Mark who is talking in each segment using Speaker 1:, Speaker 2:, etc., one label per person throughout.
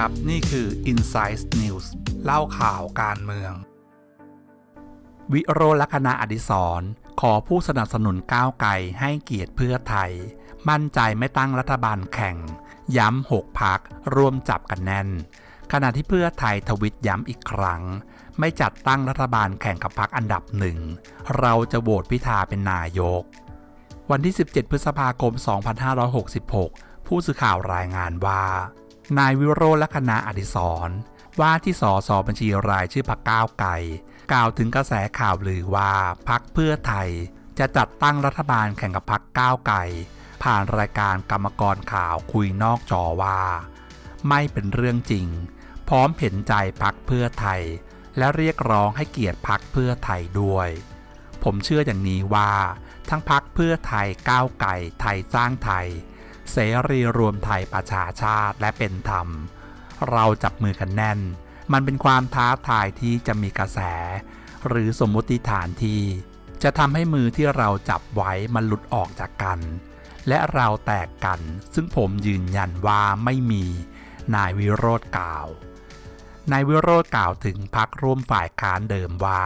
Speaker 1: ครับ นี่คือ Insight News เล่าข่าวการเมือง วิโรจลักณะอดิศรขอผู้สนับสนุนก้าวไกลให้เกียรติเพื่อไทย มั่นใจไม่ตั้งรัฐบาลแข่ง ย้ำหกพักร่วมจับกันแน่น ขณะที่เพื่อไทยทวิตย้ำอีกครั้ง ไม่จัดตั้งรัฐบาลแข่งกับพักอันดับหนึ่ง เราจะโหวตพิธาเป็นนายก วันที่ 17 พฤษภาคม 2566 ผู้สื่อข่าวรายงานว่า นายวิโรจน์ลักษณะอดิศรว่าที่สอสอบัญชีรายชื่อพักก้าวไกลกล่าวถึงกระแสข่าวลือว่าพักเพื่อไทย จะจัดตั้งรัฐบาลแข่งกับพักก้าวไกลผ่านรายการกรรมกรข่าวคุยนอกจอว่า ไม่เป็นเรื่องจริง พร้อมเห็นใจพักเพื่อไทย และเรียกร้องให้เกียรติพักเพื่อไทยด้วย ผมเชื่ออย่างนี้ว่า ทั้งพักเพื่อไทยก้าวไก่ไทยสร้างไทย เสรีรวมไทยประชาชาติและเป็นธรรม เราจับมือกันแน่น มันเป็นความท้าทายที่จะมีกระแส หรือสมมติฐานที่ จะทำให้มือที่เราจับไว้มันหลุดออกจากกัน และเราแตกกัน ซึ่งผมยืนยันว่าไม่มี นายวิโรธกล่าวนายวิโรธกล่าวถึงพักร่วมฝ่ายค้านเดิมว่า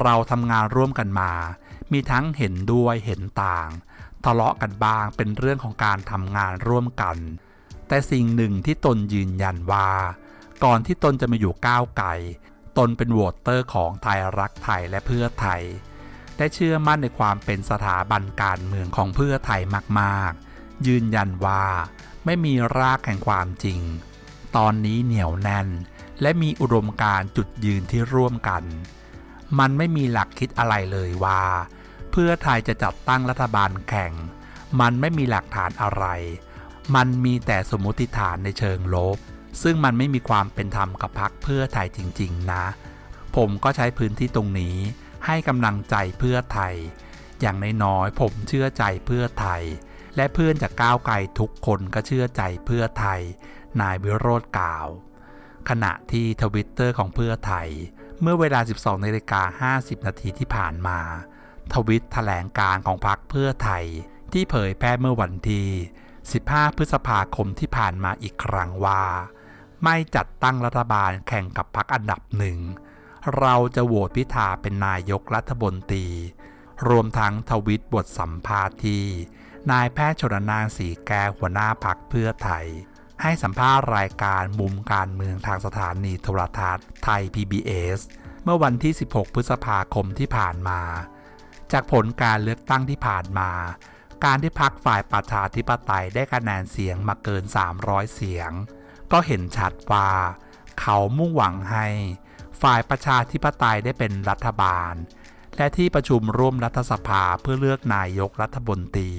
Speaker 1: เราทำงานร่วมกันมา มีทั้งเห็นด้วยเห็นต่าง ทะเลาะกันบ้างเป็นเรื่องของการทำงานร่วมกัน แต่สิ่งหนึ่งที่ตนยืนยันว่า ก่อนที่ตนจะมาอยู่ก้าวไกลตนเป็นโหวตเตอร์ของไทยรักไทยและเพื่อไทยได้เชื่อมั่นในความเป็นสถาบันการเมืองของเพื่อไทยมากๆ ยืนยันว่าไม่มีรากแห่งความจริง ตอนนี้เหนียวแน่น และมีอุดมการณ์จุดยืนที่ร่วมกัน มันไม่มีหลักคิดอะไรเลยว่า เพื่อไทยจะจัดตั้งรัฐบาลแข่ง มันไม่มีหลักฐานอะไร มันมีแต่สมมติฐานในเชิงลบ ซึ่งมันไม่มีความเป็นธรรมกับพรรคเพื่อไทยจริง ๆ นะ ผมก็ใช้พื้นที่ตรงนี้ให้กำลังใจเพื่อไทย อย่างน้อยๆผมเชื่อใจเพื่อไทย และเพื่อนจากก้าวไกลทุกคนก็เชื่อใจเพื่อไทย นายวิโรธกล่าว ขณะที่ทวิตเตอร์ของเพื่อไทย เมื่อเวลา 12นาฬิกา50 นาทีที่ผ่านมา ทวิตแถลงการของพรรคเพื่อไทย ที่เผยแพร่เมื่อวันที่ 15 พฤษภาคมที่ผ่านมาอีกครั้งว่า ไม่จัดตั้งรัฐบาลแข่งกับพรรคอันดับหนึ่ง เราจะโหวตพิธาเป็นนายกรัฐมนตรี รวมทั้งทวิตบทสัมภาษณ์ที่นายแพทย์ชนนานสีแก้หัวหน้าพักเพื่อไทย ให้สัมภาษณ์รายการมุมการเมืองทางสถานีโทรทัศน์ไทย PBS เมื่อวันที่ 16 พฤษภาคมที่ผ่านมา จากผลการเลือกตั้งที่ผ่านมา การที่พักฝ่ายประชาธิปไตยได้คะแนนเสียงมาเกิน 300 เสียง ก็เห็นชัดว่าเขามุ่งหวังให้ ฝ่ายประชาธิปไตยได้เป็นรัฐบาล และที่ประชุมร่วมรัฐสภาเพื่อเลือกนายกรัฐมนตรี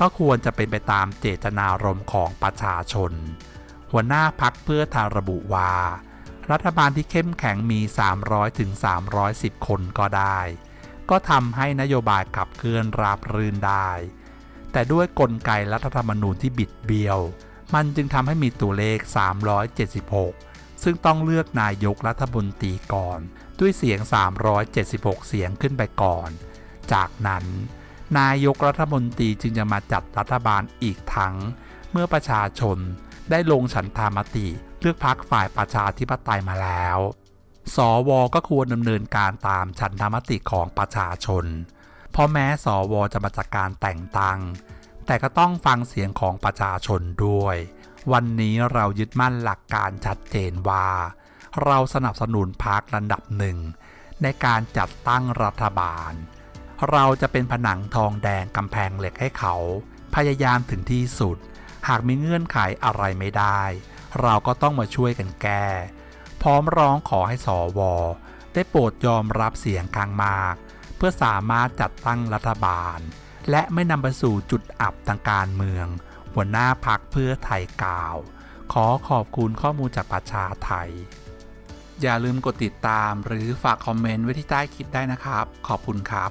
Speaker 1: ก็ควรจะเป็นไปตามเจตนารมณ์ของประชาชน หัวหน้าพักเพื่อทยระบุว่า รัฐบาลที่เข้มแข็งมี 300-310 คนก็ได้ ก็ทำให้นโยบายขับเคลื่อนราบรื่นได้ แต่ด้วยกลไกรัฐธรรมนูญที่บิดเบี้ยว มันจึงทำให้มีตัวเลข 376 ซึ่งต้องเลือกนายกรัฐมนตรีก่อน ด้วยเสียง 376 เสียงขึ้นไปก่อน จากนั้น นายกรัฐมนตรีจึงจะมาจัดรัฐบาลอีกทั้ง เมื่อประชาชนได้ลงฉันทามติเลือกพักฝ่ายประชาธิปไตยมาแล้ว สวก็ควรดำเนินการตามฉันทามติของประชาชน เพราะแม้สวจะมาจากการแต่งตั้ง แต่ก็ต้องฟังเสียงของประชาชนด้วย วันนี้เรายึดมั่นหลักการชัดเจนว่า เราสนับสนุนพรรคระดับหนึ่ง ในการจัดตั้งรัฐบาล เราจะเป็นผนังทองแดงกำแพงเหล็กให้เขา พยายามถึงที่สุด หากมีเงื่อนไขอะไรไม่ได้ เราก็ต้องมาช่วยกันแก้ พร้อมร้องขอให้สอวอได้โปรดยอมรับเสียงข้างมาก เพื่อสามารถจัดตั้งรัฐบาล และไม่นำไปสู่จุดอับทางการเมือง หัวหน้าพักเพื่อไทยกล่าว ขอขอบคุณข้อมูลจากประชาไทย อย่าลืมกดติดตามหรือฝากคอมเมนต์ไว้ที่ใต้คลิปได้นะครับ ขอบคุณครับ